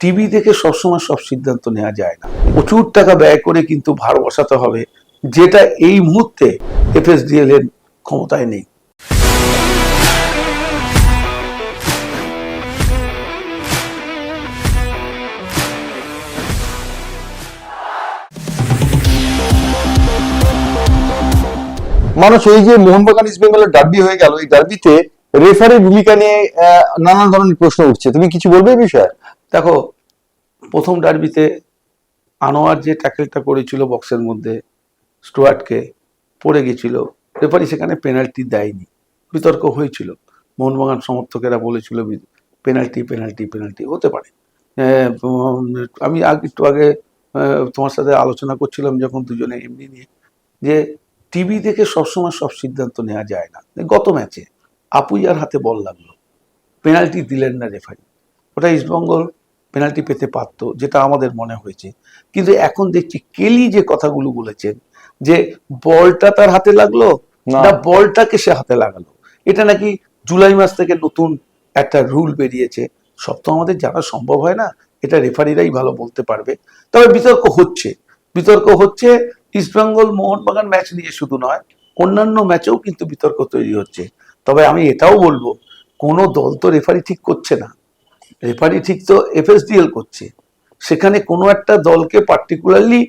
TV থেকে সবসময় সব সিদ্ধান্ত নেওয়া যায় না। প্রচুর টাকা ব্যয় করে কিন্তু ভার বসাতে হবে, যেটা এই মুহূর্তে এফএসডিএল এর ক্ষমতায় নেই। মানুষ এই যে মোহনবাগান ইস্ট বেঙ্গলের ডার্বি হয়ে গেল, এই ডার্বিতে রেফারির ভূমিকা নিয়ে নানান ধরনের প্রশ্ন উঠছে। তুমি কিছু বলবে এই বিষয়ে? দেখো, প্রথম ডার্বিতে আনোয়ার যে ট্যাকেলটা করেছিল বক্সের মধ্যে, স্টুয়ার্টকে পড়ে গেছিল। রেফারি সেখানে পেনাল্টি দেয়নি। বিতর্ক হয়েছিল। মোহনবাগান সমর্থকেরা বলেছিল পেনাল্টি পেনাল্টি পেনাল্টি হতে পারে। আমি একটু আগে তোমার সাথে আলোচনা করছিলাম যখন দুজনে এমনি নিয়ে, যে টিভি থেকে সবসময় সব সিদ্ধান্ত নেওয়া যায় না। গত ম্যাচে আপুইয়ার হাতে বল লাগল। পেনাল্টি দিলেন না রেফারি ওটা ইস্টবেঙ্গল পেনাল্টি পেতে পারতো যেটা আমাদের মনে হয়েছে। কিন্তু এখন দেখছি কেলি যে কথাগুলো বলেছেন যে বলটা তার হাতে লাগল না। বলটাকে সে হাতে লাগালো। এটা নাকি জুলাই মাস থেকে নতুন একটা রুল বেরিয়েছে। সব তো আমাদের জানা সম্ভব হয় না এটা রেফারিরাই ভালো বলতে পারবে। তবে বিতর্ক হচ্ছে বিতর্ক হচ্ছে ইস্টবেঙ্গল মোহনবাগান ম্যাচ নিয়ে শুধু নয় অন্যান্য ম্যাচেও কিন্তু বিতর্ক তৈরি হচ্ছে। তবে আমি এটাও বলব কোনো দল তো রেফারি ঠিক করছে না। রেফারি ঠিক তো এফএসডিএল করছে। সেখানে কোনো একটা দলকে পার্টিকুলারলি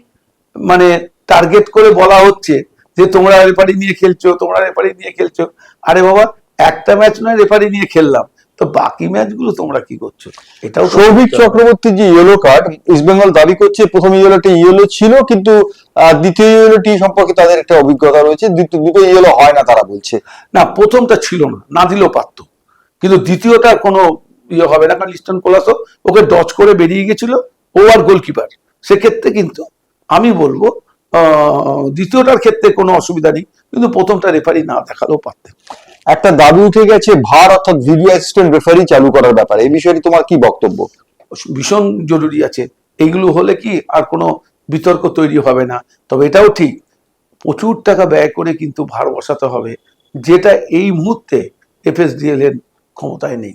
মানে টার্গেট করে বলা হচ্ছে যে তোমরা রেফারি নিয়ে খেলছো তোমরা রেফারি নিয়ে খেলছো। আরে বাবা একটা ম্যাচ নয় রেফারি নিয়ে খেললাম। তো বাকি ম্যাচগুলো তোমরা কি করছ? এটাও সৌভিক চক্রবর্তীর যে ইয়েলো কার্ড ইস্ট বেঙ্গল দাবি করছে প্রথম ইয়েলোটি ইয়েলো ছিল কিন্তু দ্বিতীয় ইয়েলোটি সম্পর্কে তাদের একটা অভিজ্ঞতা রয়েছে দ্বিতীয় দুটো ইয়েলো হয় না তারা বলছে। না প্রথমটা ছিল না না দিলেও পারতো। কিন্তু দ্বিতীয়টা কোনো ইয়ে হবে না কারণ ইস্টার্ন কোলাসও ওকে ডচ করে বেরিয়ে গেছিল ও আর গোলকিপার সেক্ষেত্রে কিন্তু আমি বলব দ্বিতীয়টার ক্ষেত্রে কোনো অসুবিধা নেই কিন্তু প্রথমটা রেফারি না দেখালেও পারতেন একটা দাবি উঠে গেছে ভার অর্থাৎ ভিডিও অ্যাসিস্ট্যান্ট রেফারি চালু করার ব্যাপারে। এই বিষয়টি তোমার কি বক্তব্য? ভীষণ জরুরি আছে। এইগুলো হলে কি আর কোনো বিতর্ক তৈরি হবে না। তবে এটাও ঠিক প্রচুর টাকা ব্যয় করে কিন্তু ভার বসাতে হবে যেটা এই মুহূর্তে এফএসডিএল এর ক্ষমতায় নেই।